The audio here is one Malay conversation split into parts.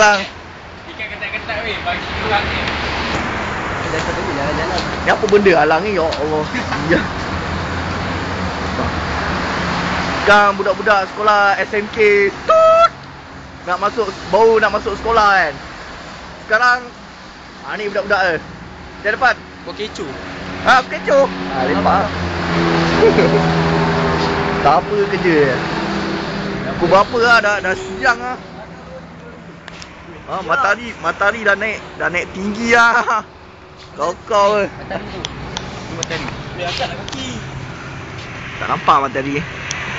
Sekarang Ikan ketat-ketat weh bagi keluar ni. Jalan-jalan. Ni apa benda halang ni ya Allah. Ya. Sekarang budak-budak sekolah SMK tut nak masuk baru nak masuk sekolah kan. Sekarang ha ni budak-budak eh. Dia depan. Kau kecoh. Ha kecoh. Ha lepak. tak apa kerja. Pukul berapa lah dah dah siang lah. Ha matahari matahari dah naik dah naik tinggi lah. Kau-kau eh. Matahari. Tu. Ni matahari. Dia angkat nak kaki. Tak nampak matahari.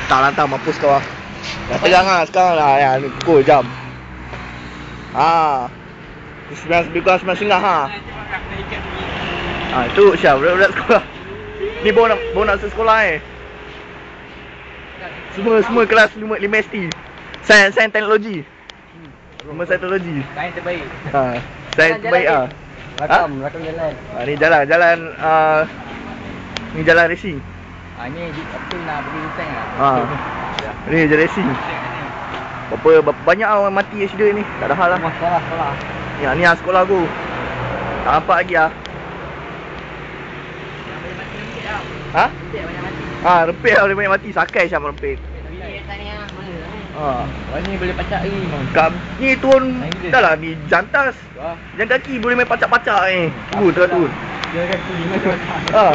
Tak lantar mampus kau lah. Dah terang lah sekarang lah. Ya, ni pukul jam. Ha. Ni sembilan lebih kurang sembilan setengah ha. Ha tu Syah budak-budak sekolah. Ni nak, nak masuk sekolah eh. Semua semua kelas 5, 5 ST Sains, sains teknologi Semua sains teknologi Kain terbaik. Ha Sains terbaik ni. ah. Rakam, rakam jalan. Ha ni jalan, jalan uh, Ni jalan racing Ah ni apa nak pergi hutang ah. Ha Ni jalan racing Berapa, berapa banyak orang mati accident ni Tak ada hal lah Rumah sekolah, sekolah. Ya ni lah sekolah aku Tak nampak lagi lah Ha? Ha rempit lah boleh banyak mati Sakai Syam rempit Ha ni boleh pacak ni. Kat ni turun. Dah lah ni jantas Wah. Jangan kaki boleh main pacak-pacak ni Turun tengah turun Dia kaki lima tu. Ha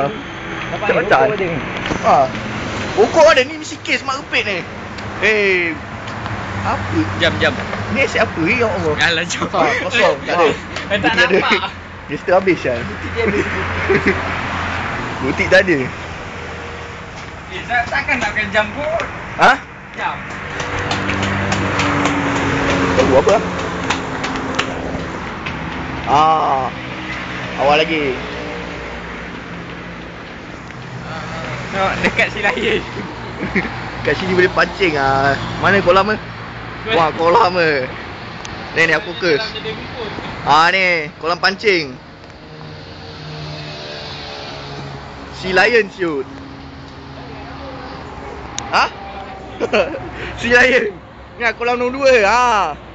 Dapat ni. Ha Pokok ada ni mesti kes mak rempit ni Eh Apa Jam-jam. Ni asyik apa ni ya Allah Alah jam. Kosong, kosong, tak ada. Eh, tak Butik ada. nampak. Dia setengah habis kan. Dia habis. Butik tak ada. Eh, tak- takkan nak pakai jam kot. Ha? Jam. Tahu apa? Ah. Awal lagi. Tengok dekat si lahir. Kat sini boleh pancing ah. Mana kolam eh? Wah, kolam eh. Ni ni aku fokus. Ah ni, kolam pancing. Si lion shoot. Ha? si lion. Ni ah, kolam nombor 2. Ha.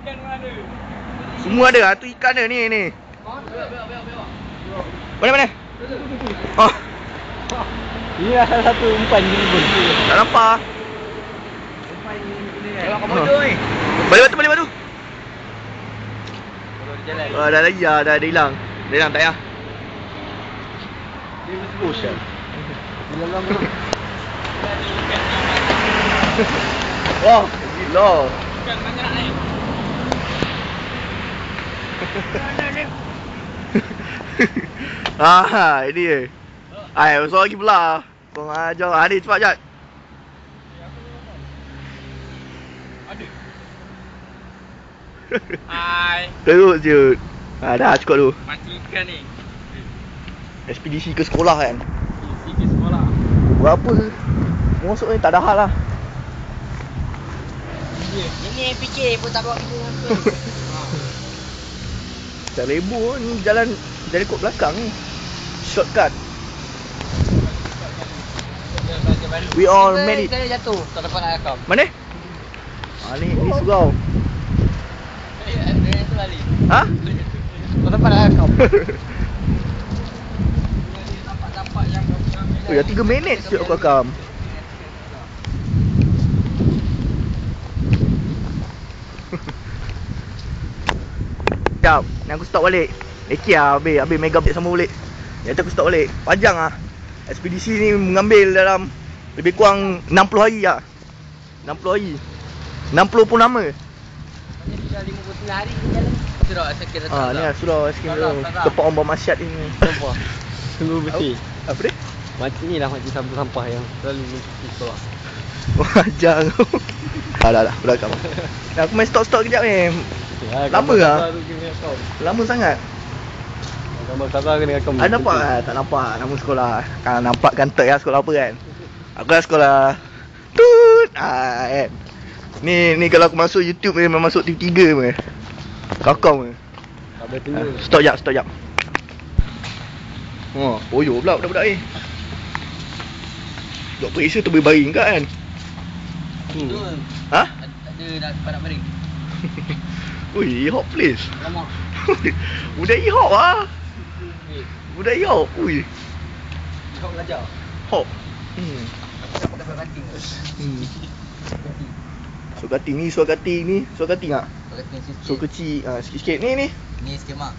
Ikan-ikan mana? Semua ada. Ah tu ikan dia ni ni. Mana mana? Oh, Ini lah salah satu umpan ni pun. tak nampak. Tengok Ha. komodo ni. Balik batu, balik batu. Ah, dah lagi ah, dah, dah hilang. Dah hilang tak payah. Dia mesti bosan. Bila lama. Wah, gila. Ikan mana nak naik? ah, ini dia. Ai, usah lagi pula. Kau ajar. Ah, ni cepat. Ada. Hai. Terus je. Ah, dah cukup tu. Mancing ikan ni. Ekspedisi ke sekolah kan. Isi ke sekolah. Berapa Masuk ni tak ada hal lah. Ini fikir pun tak bawa kita. Tak ribu ni jalan jalan kot belakang ni. Shortcut. We all made it. Saya jatuh. Tak dapat nak rakam. Mana? Ah ni ni surau. Ha? Tak dapat nak rakam. Oh, dah 3 minit siap aku rakam. Sekejap, ni aku stop balik. Leki lah, habis, habis mega update sama balik. Tu aku stop balik. Panjang lah. Ekspedisi ni mengambil dalam lebih kurang 60 hari lah. 60 hari. 60 pun lama. Ini sudah 59 hari ni jalan. Sudah sakit Ha, ni lah surau skim Salah, tu. salah. Tepak ombak masyad ni. Sampah. Sungguh bersih. Apa dia? Macam ni lah macam sampah-sampah yang selalu mencuci sekolah. Wajar kau. Dah dah dah, aku dah rakam. Dah, aku main stop-stop kejap ni. Ya, Lama lah. Lama sangat. Gambar sabar kena rakam. Ah, nampak lah? Tak nampak nama sekolah. Kan nampak kan tak ya sekolah apa kan? Aku dah sekolah Tut. Ah, kan. Ni ni kalau aku masuk YouTube ni memang masuk TV3 pun. Kakau pun. Tak boleh Ah, tunggu. stop jap, stop jap. Oh, oyo pula budak-budak ni. Buat periksa tu boleh baring kat kan? Hmm. Ha? Dia nak nak baring. Ui, hot place. Lama. Budak hot ah. Budak hot. Ui, kau belajar. hot. Hmm. Suara kating. Hmm. Ni, suara kating ni, ah. Suara kating sikit. Suara kecil ah sikit-sikit ni ni. Ni skema.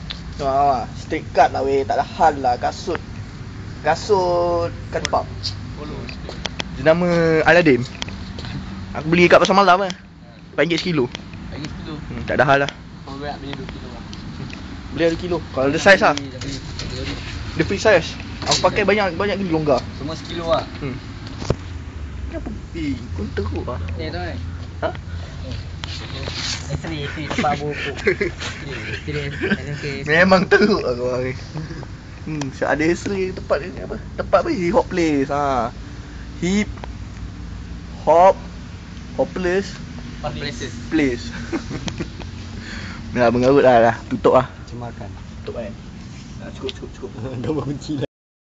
Ah, straight cut lah weh, tak ada hal lah kasut. Kasut kat pub. Dia nama Aladdin. Aku beli kat pasar malam eh. RM4 sekilo. Bagi 10. Hmm, tak ada hal lah. Kau berat beli 2 kilo lah. Beli ada kilo. Kalau ada saiz lah. Dia free size. Aku pakai banyak banyak gila longgar. Semua sekilo lah. Hmm. Kenapa? Eh, kau teruk ah. Ni tu kan. Ha? Isteri, isteri, tempat buku. Memang teruk lah kau ni. Hmm, ada isteri tempat ni apa? Tempat apa? Hip hop place. Ha. Hip hop hopeless Places. place. Dah mengarut lah dah. Tutup lah. Cemarkan. Tutup kan. Dah cukup cukup cukup. Dah berkunci